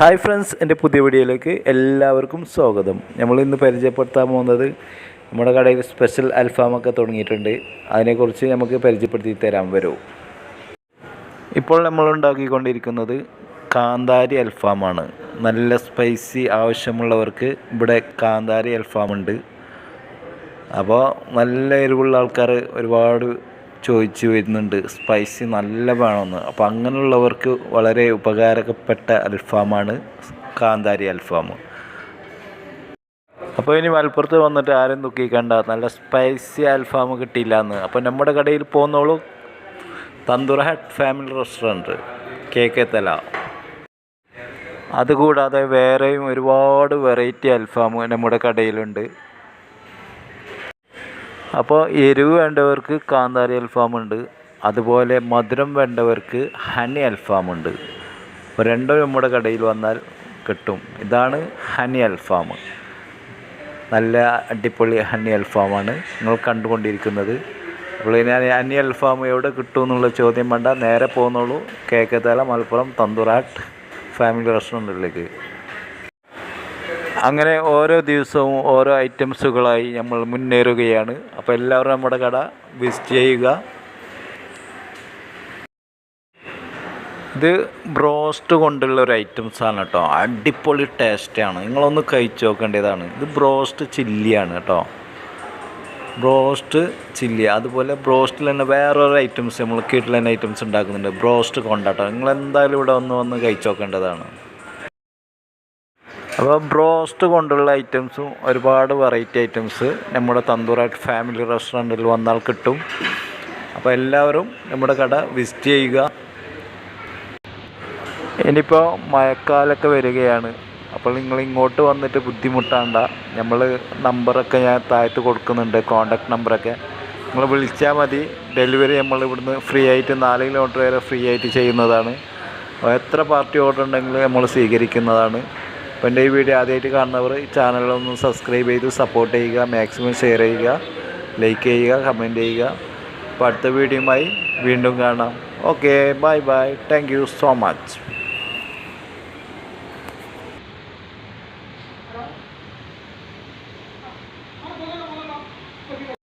Hi friends എന്റെ പുതിയ വീഡിയോയിലേക്ക് എല്ലാവർക്കും സ്വാഗതം. നമ്മൾ ഇന്ന് പരിചയപ്പെടുത്താൻ പോകുന്നത് നമ്മുടെ കടയിൽ സ്പെഷ്യൽ അൽഫാമൊക്കെ തുടങ്ങിയിട്ടുണ്ട്. അതിനെക്കുറിച്ച് നമുക്ക് പരിചയപ്പെടുത്തി തരാൻ വരൂ. ഇപ്പോൾ നമ്മൾ ഉണ്ടാക്കിക്കൊണ്ടിരിക്കുന്നത് കാന്താരി അൽഫാമാണ്. നല്ല സ്പൈസി ആവശ്യമുള്ളവർക്ക് ഇവിടെ കാന്താരി അൽഫാമുണ്ട്. അപ്പോൾ നല്ല എരിവുള്ള ആൾക്കാർ ഒരുപാട് ചോദിച്ചു വരുന്നുണ്ട്. സ്പൈസി നല്ല വേണമെന്ന് അപ്പോൾ അങ്ങനെയുള്ളവർക്ക് വളരെ ഉപകാരപ്പെട്ട അൽഫാമാണ് കാന്താരി അൽഫാം അപ്പോൾ ഇനി മലപ്പുറത്ത് വന്നിട്ട് ആരും ദുഃഖിക്കണ്ട. നല്ല സ്പൈസി അൽഫാം കിട്ടിയില്ല എന്ന് അപ്പോൾ നമ്മുടെ കടയിൽ പോകുന്നോളൂ തന്തുറ ഹട്ട് ഫാമിലി റെസ്റ്റോറന്റ് കെ കെ തല അതുകൂടാതെ വേറെയും ഒരുപാട് വെറൈറ്റി അൽഫാം നമ്മുടെ കടയിലുണ്ട്. അപ്പോൾ എരിവ് വേണ്ടവർക്ക് കാന്താരി അൽഫാമുണ്ട്. അതുപോലെ മധുരം വേണ്ടവർക്ക് ഹണി അൽഫാമുണ്ട്. രണ്ടും നമ്മുടെ കടയിൽ വന്നാൽ കിട്ടും. ഇതാണ് ഹണി അൽഫാം നല്ല അടിപൊളി ഹണി അൽഫാമാണ്. നിങ്ങൾ കണ്ടുകൊണ്ടിരിക്കുന്നത്. അപ്പോൾ ഞാൻ ഹണി അൽഫാം എവിടെ കിട്ടും എന്നുള്ള ചോദ്യം വേണ്ട. നേരെ പോകുന്നുള്ളൂ. കേക്കത്തല മലപ്പുറം തന്തൂറാട്ട് ഫാമിലി റെസ്റ്റോറന്റിലേക്ക്. അങ്ങനെ ഓരോ ദിവസവും ഓരോ ഐറ്റംസുകളായി നമ്മൾ മുന്നേറുകയാണ്. അപ്പോൾ എല്ലാവരും നമ്മുടെ കട വിസിറ്റ് ചെയ്യുക. ഇത് ബ്രോസ്റ്റ് കൊണ്ടുള്ള ഒരു ഐറ്റംസ് ആണ് കേട്ടോ. അടിപൊളി ടേസ്റ്റാണ്. നിങ്ങളൊന്ന് കഴിച്ചു നോക്കേണ്ടതാണ്. ഇത് ബ്രോസ്റ്റ് ചില്ലിയാണ് കേട്ടോ. Broast chilli. അതുപോലെ ബ്രോസ്റ്റിൽ തന്നെ വേറൊരു ഐറ്റംസ് നമ്മൾ കീട്ടിൽ തന്നെ ഐറ്റംസ് ഉണ്ടാക്കുന്നുണ്ട്. ബ്രോസ്റ്റ് കൊണ്ടാട്ടോ. നിങ്ങൾ എന്തായാലും ഇവിടെ ഒന്ന് വന്ന് കഴിച്ചു നോക്കേണ്ടതാണ്. അപ്പോൾ ബ്രോസ്റ്റ് കൊണ്ടുള്ള ഐറ്റംസും ഒരുപാട് വെറൈറ്റി ഐറ്റംസ് നമ്മുടെ തന്തൂറായിട്ട് ഫാമിലി റെസ്റ്റോറന്റിൽ വന്നാൽ കിട്ടും. അപ്പോൾ എല്ലാവരും നമ്മുടെ കട വിസിറ്റ് ചെയ്യുക. ഇനിയിപ്പോൾ മഴക്കാലമൊക്കെ വരികയാണ്. അപ്പോൾ നിങ്ങൾ ഇങ്ങോട്ട് വന്നിട്ട് ബുദ്ധിമുട്ടാണ്ട. നമ്മൾ നമ്പറൊക്കെ ഞാൻ താഴത്ത് കൊടുക്കുന്നുണ്ട് കോണ്ടാക്ട് നമ്പറൊക്കെ. നിങ്ങൾ വിളിച്ചാൽ മതി. ഡെലിവറി നമ്മൾ ഇവിടുന്ന് ഫ്രീ ആയിട്ട് നാല് കിലോമീറ്റർ വരെ ഫ്രീ ആയിട്ട് ചെയ്യുന്നതാണ്. എത്ര പാർട്ടി ഓർഡർ ഉണ്ടെങ്കിലും നമ്മൾ സ്വീകരിക്കുന്നതാണ്. അപ്പോൾ എന്റെ ഈ വീഡിയോ ആദ്യമായിട്ട് കാണുന്നവർ ഈ ചാനലൊന്ന് സബ്സ്ക്രൈബ് ചെയ്ത് സപ്പോർട്ട് ചെയ്യുക മാക്സിമം ഷെയർ ചെയ്യുക ലൈക്ക് ചെയ്യുക കമന്റ് ചെയ്യുക. അപ്പോൾ അടുത്ത വീഡിയോയുമായി വീണ്ടും കാണാം. Okay bye bye thank you so much